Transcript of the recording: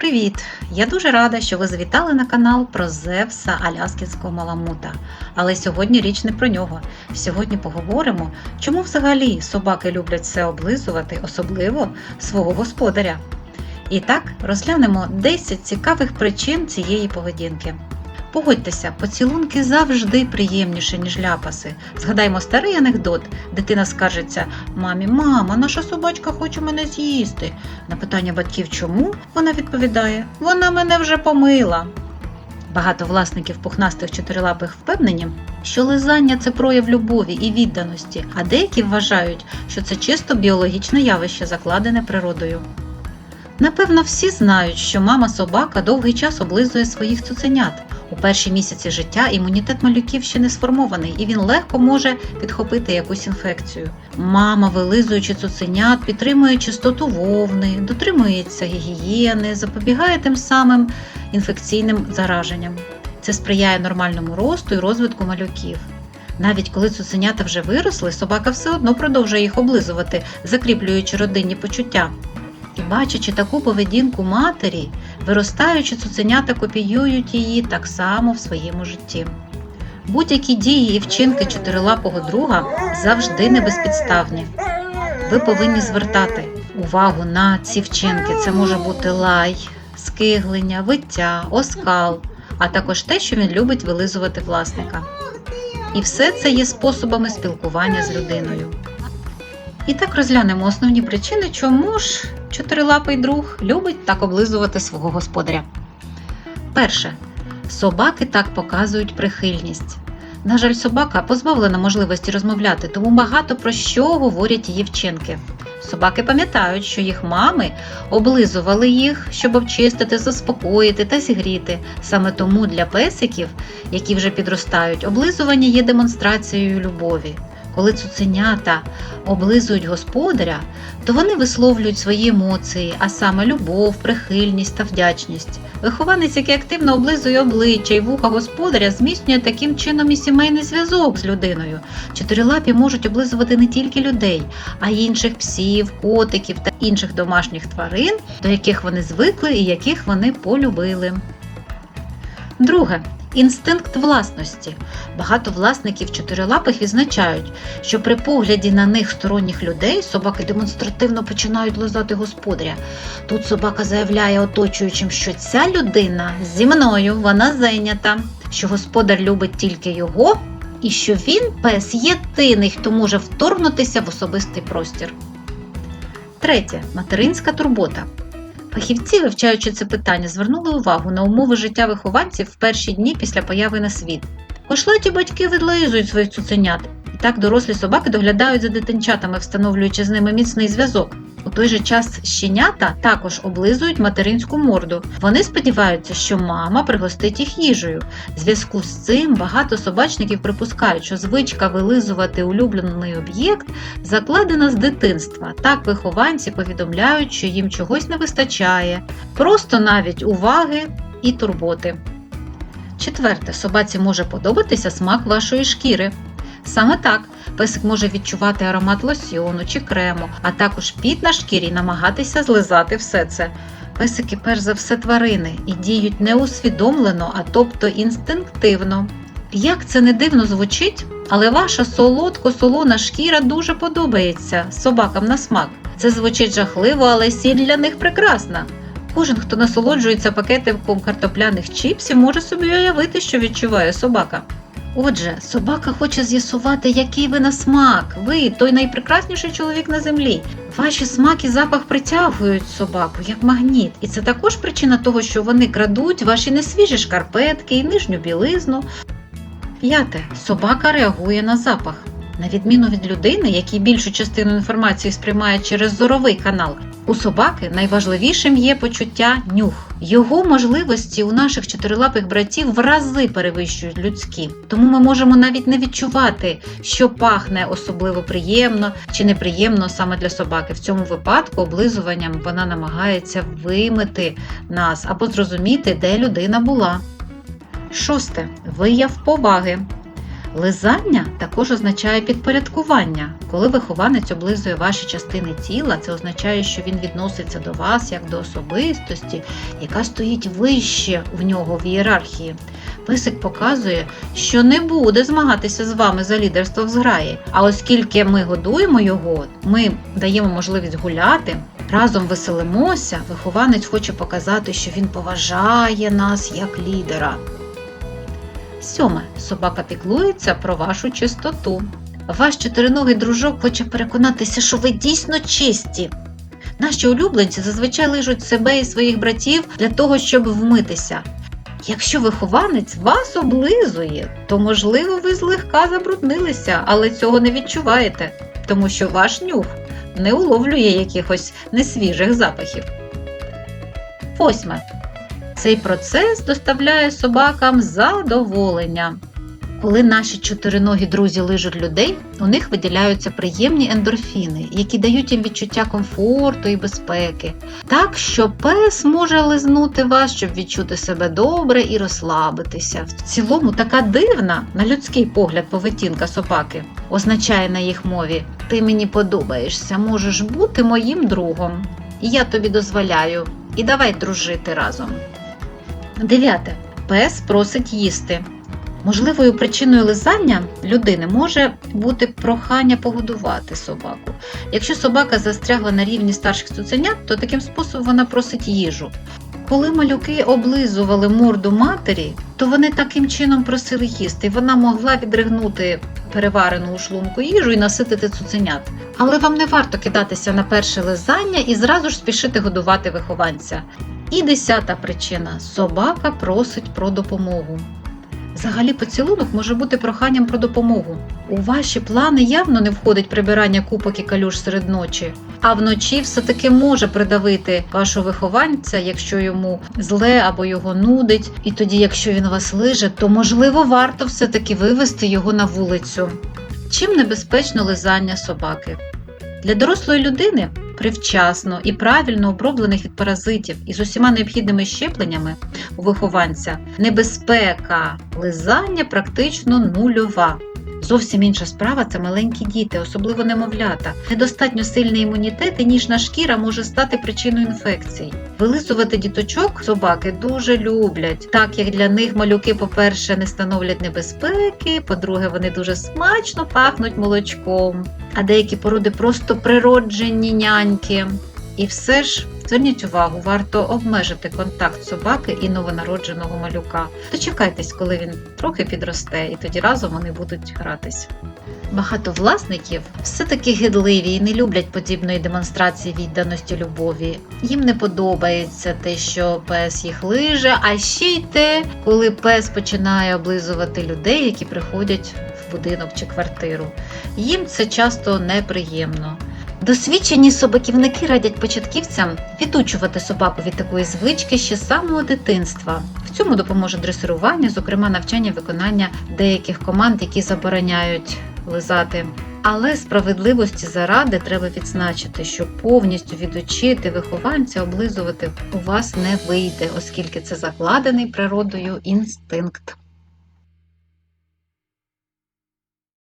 Привіт! Я дуже рада, що ви завітали на канал про Зевса Аляскінського маламута. Але сьогодні річ не про нього. Сьогодні поговоримо, чому взагалі собаки люблять все облизувати, особливо свого господаря. І так розглянемо 10 цікавих причин цієї поведінки. Погодьтеся, поцілунки завжди приємніше, ніж ляпаси. Згадаймо старий анекдот. Дитина скаржиться мамі, мама, наша собачка хоче мене з'їсти. На питання батьків чому, вона відповідає: Вона мене вже помила. Багато власників пухнастих чотирилапих впевнені, що лизання це прояв любові і відданості, а деякі вважають, що це чисто біологічне явище, закладене природою. Напевно, всі знають, що мама собака довгий час облизує своїх цуценят. У перші місяці життя імунітет малюків ще не сформований, і він легко може підхопити якусь інфекцію. Мама, вилизуючи цуценят, підтримує чистоту вовни, дотримується гігієни, запобігає тим самим інфекційним зараженням. Це сприяє нормальному росту і розвитку малюків. Навіть коли цуценята вже виросли, собака все одно продовжує їх облизувати, закріплюючи родинні почуття. Бачачи таку поведінку матері, виростаючи цуценята копіюють її так само в своєму житті. Будь-які дії і вчинки чотирилапого друга завжди не безпідставні. Ви повинні звертати увагу на ці вчинки. Це може бути лай, скиглення, виття, оскал, а також те, що він любить вилизувати власника. І все це є способами спілкування з людиною. І так розглянемо основні причини, чому ж чотирилапий друг любить так облизувати свого господаря. Перше. Собаки так показують прихильність. На жаль, собака позбавлена можливості розмовляти, тому багато про що говорять її вчинки. Собаки пам'ятають, що їх мами облизували їх, щоб обчистити, заспокоїти та зігріти. Саме тому для песиків, які вже підростають, облизування є демонстрацією любові. Коли цуценята облизують господаря, то вони висловлюють свої емоції, а саме любов, прихильність та вдячність. Вихованець, який активно облизує обличчя і вуха господаря, зміцнює таким чином і сімейний зв'язок з людиною. Чотирилапі можуть облизувати не тільки людей, а й інших псів, котиків та інших домашніх тварин, до яких вони звикли і яких вони полюбили. Друге. Інстинкт власності. Багато власників чотирилапих відзначають, що при погляді на них сторонніх людей собаки демонстративно починають лизати господаря. Тут собака заявляє оточуючим, що ця людина зі мною, вона зайнята, що господар любить тільки його, і що він, пес, єдиний, хто може вторгнутися в особистий простір. Третє материнська турбота. Фахівці, вивчаючи це питання, звернули увагу на умови життя вихованців в перші дні після появи на світ. Кошлаті батьки відлизують своїх цуценят, і так дорослі собаки доглядають за дитинчатами, встановлюючи з ними міцний зв'язок. У той же час щенята також облизують материнську морду. Вони сподіваються, що мама пригостить їх їжею. В зв'язку з цим багато собачників припускають, що звичка вилизувати улюблений об'єкт закладена з дитинства. Так вихованці повідомляють, що їм чогось не вистачає, просто навіть уваги і турботи. Четверте, собаці може подобатися смак вашої шкіри. Саме так, песик може відчувати аромат лосьйону чи крему, а також піт на шкірі намагатися злизати все це. Песики, перш за все, тварини і діють не усвідомлено, а тобто інстинктивно. Як це не дивно звучить, але ваша солодко-солона шкіра дуже подобається собакам на смак. Це звучить жахливо, але сіль для них прекрасна. Кожен, хто насолоджується пакетиком картопляних чіпсів, може собі уявити, що відчуває собака. Отже, собака хоче з'ясувати, який ви на смак. Ви той найпрекрасніший чоловік на землі. Ваші смак і запах притягують собаку як магніт, і це також причина того, що вони крадуть ваші несвіжі шкарпетки і нижню білизну. П'яте. Собака реагує на запах. На відміну від людини, який більшу частину інформації сприймає через зоровий канал, у собаки найважливішим є почуття нюх. Його можливості у наших чотирилапих братів в рази перевищують людські. Тому ми можемо навіть не відчувати, що пахне особливо приємно чи неприємно саме для собаки. В цьому випадку облизуванням вона намагається вимити нас або зрозуміти, де людина була. Шосте. Вияв поваги. Лизання також означає підпорядкування. Коли вихованець облизує ваші частини тіла, це означає, що він відноситься до вас як до особистості, яка стоїть вище в нього в ієрархії. Писик показує, що не буде змагатися з вами за лідерство в зграї. А оскільки ми годуємо його, ми даємо можливість гуляти, разом веселимося, вихованець хоче показати, що він поважає нас як лідера. Сьоме. Собака піклується про вашу чистоту. Ваш чотириногий дружок хоче переконатися, що ви дійсно чисті. Наші улюбленці зазвичай лижуть себе і своїх братів для того, щоб вмитися. Якщо вихованець вас облизує, то можливо ви злегка забруднилися, але цього не відчуваєте, тому що ваш нюх не уловлює якихось несвіжих запахів. Восьме. Цей процес доставляє собакам задоволення. Коли наші чотириногі друзі лижуть людей, у них виділяються приємні ендорфіни, які дають їм відчуття комфорту і безпеки. Так що пес може лизнути вас, щоб відчути себе добре і розслабитися. В цілому така дивна, на людський погляд, поведінка собаки означає на їх мові: Ти мені подобаєшся, можеш бути моїм другом. І Я тобі дозволяю, і давай дружити разом. Дев'яте. Пес просить їсти. Можливою причиною лизання людини може бути прохання погодувати собаку. Якщо собака застрягла на рівні старших цуценят, то таким способом вона просить їжу. Коли малюки облизували морду матері, то вони таким чином просили їсти, і вона могла відригнути переварену у шлунку їжу і наситити цуценят. Але вам не варто кидатися на перше лизання і зразу ж спішити годувати вихованця. І десята причина собака просить про допомогу. Взагалі, поцілунок може бути проханням про допомогу. У ваші плани явно не входить прибирання купок і калюш серед ночі, а вночі все-таки може придавити вашого вихованця, якщо йому зле або його нудить. І тоді, якщо він вас лиже, то можливо варто все-таки вивести його на вулицю. Чим небезпечно лизання собаки? Для дорослої людини при вчасно і правильно оброблених від паразитів із усіма необхідними щепленнями у вихованця небезпека лизання практично нульова. Зовсім інша справа це маленькі діти, особливо немовлята. Недостатньо сильний імунітет і ніжна шкіра може стати причиною інфекцій. Вилизувати діточок собаки дуже люблять, так як для них малюки, по-перше, не становлять небезпеки, по-друге, вони дуже смачно пахнуть молочком, а деякі породи просто природжені няньки. І все ж зверніть увагу, варто обмежити контакт собаки і новонародженого малюка. Дочекайтесь, коли він трохи підросте, і тоді разом вони будуть гратись. Багато власників все-таки гидливі і не люблять подібної демонстрації відданості любові. Їм не подобається те, що пес їх лиже, а ще й те, коли пес починає облизувати людей, які приходять в будинок чи квартиру. Їм це часто неприємно. Досвідчені собаківники радять початківцям відучувати собаку від такої звички ще з самого дитинства. В цьому допоможе дресирування, зокрема навчання виконання деяких команд, які забороняють лизати. Але справедливості заради треба відзначити, що повністю відучити вихованця облизувати у вас не вийде, оскільки це закладений природою інстинкт.